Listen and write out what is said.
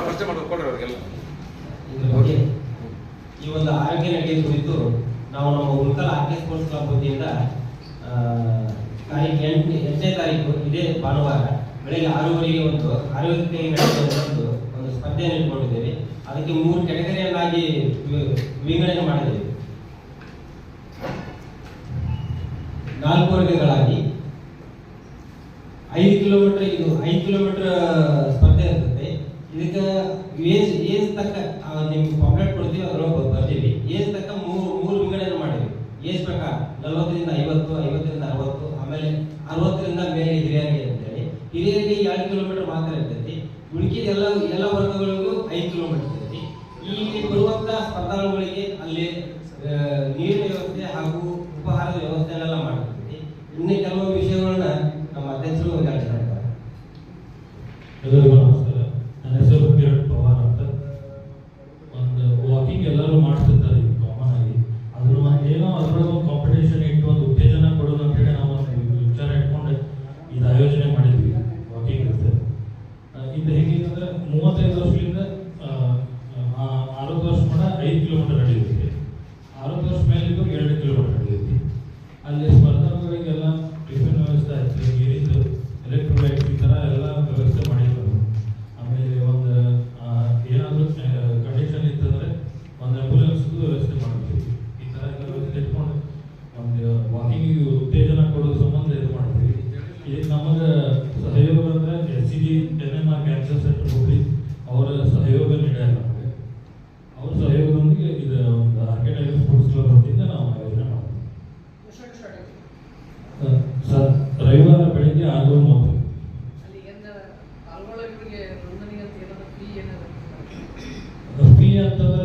ಪರಿಚಯ ಅವ್ರಿಗೆಲ್ಲ. ಈ ಒಂದು ಆರೋಗ್ಯ ನಡಿಗೆ ಕುರಿತು ನಾವು ನಮ್ಮ ಉಳ್ಕಲ್ ಆರ್ಕೆ ಸ್ಪೋರ್ಟ್ಸ್ ಕ್ಲಬ್ ವತಿಯಿಂದ ಆ, ತಾರೀಕು ಎಂಟನೇ ಎಂಟನೇ ತಾರೀಕು ಇದೇ ಭಾನುವಾರ ಬೆಳಗ್ಗೆ ಆರೂವರೆಗೆ ಒಂದು ಆರೋಗ್ಯ ಒಂದು ಒಂದು ಸ್ಪರ್ಧೆಯನ್ನು ಇಟ್ಕೊಂಡಿದ್ದೇವೆ ಅದಕ್ಕೆ ಮೂರು ಕೆಟಗರಿಯನ್ನಾಗಿ ವಿಂಗಡಣೆ ಮಾಡಿದ್ದೇವೆ. ನಾಲ್ಕು ವರ್ಗಗಳಾಗಿ ಐದು ಕಿಲೋಮೀಟರ್, ಇದು ಐದು ಕಿಲೋಮೀಟರ್ ಸ್ಪರ್ಧೆ ಇರ್ತದೆ. ಇದಕ್ಕೆ ಏಜ್ ಏಜ್ ತಕ್ಕ ನಿಮ್ಗೆ ಪಾಂಪ್ಲೆಟ್ ಕೊಡ್ತೀವಿ, ಅದ್ರೊಳಗೆ ಬರ್ತೀವಿ. ಏಜ್ ತಕ್ಕ ಮೂರು ಮೂರು ವಿಂಗಡಣೆ ಮಾಡಿವಿ ಏಜ್ ಪ್ರಕಾರ ನಲವತ್ತರಿಂದ ಐವತ್ತು, ಐವತ್ತರಿಂದ ಅರವತ್ತು, ಆಮೇಲೆ ಅರವತ್ತರಿಂದ ಮೇಲೆ ಹಿರಿಯರಿಗೆ ಅಂತೇಳಿ. ಹಿರಿಯರಿಗೆ ಎರಡು ಕಿಲೋಮೀಟರ್ ಮಾತ್ರ ಇರ್ತೈತಿ. ಉಳಿಕೆದ ಎಲ್ಲ ಎಲ್ಲ ವರ್ಗಗಳಿಗೂ ಐದು ಕಿಲೋಮೀಟರ್ ಇರ್ತೈತಿ. ಇಲ್ಲಿ ಬರುವಂತಹ ಸ್ಪರ್ಧಾಳುಗಳಿಗೆ ಅಲ್ಲಿ ನೀರಿನ ವ್ಯವಸ್ಥೆ ಹಾಗೂ ಐದು ಕಿಲೋಮೀಟರ್ ನಡೆಯುತ್ತೆ. ಅರವತ್ತು ವರ್ಷ ಮೇಲಿದ್ದು ಎರಡು ಕಿಲೋಮೀಟರ್ ನಡೆಯುತ್ತೆ. ಅಲ್ಲಿ ಸ್ಪರ್ಧಾಳುಗಳಿಗೆಲ್ಲ ಟಿಫಿನ್ ವ್ಯವಸ್ಥೆ ಆಯ್ತು, ನೀರಿದ್ದು ಎಲೆಕ್ಟ್ರೋಲೈಟ್ ಈ ಥರ ಎಲ್ಲ ವ್ಯವಸ್ಥೆ ಮಾಡಿದ್ರು. ಆಮೇಲೆ ಒಂದು ಏನಾದರೂ ಕಂಡೀಷನ್ ಇತ್ತಂದ್ರೆ ಒಂದು ಆಂಬುಲೆನ್ಸ್ದು ವ್ಯವಸ್ಥೆ ಮಾಡ್ತೀವಿ ಈ ಥರ ಎಲ್ಲ ವ್ಯವಸ್ಥೆ ಇಟ್ಕೊಂಡು ಒಂದು ವಾಕಿಂಗ್ ಉತ್ತೇಜನ ಕೊಡೋದು ಸಂಬಂಧ ಇದು ಮಾಡ್ತೀವಿ ಇದಕ್ಕೆ ನಮಗೆ ಫೀ ಅಂತಂದ್ರೆ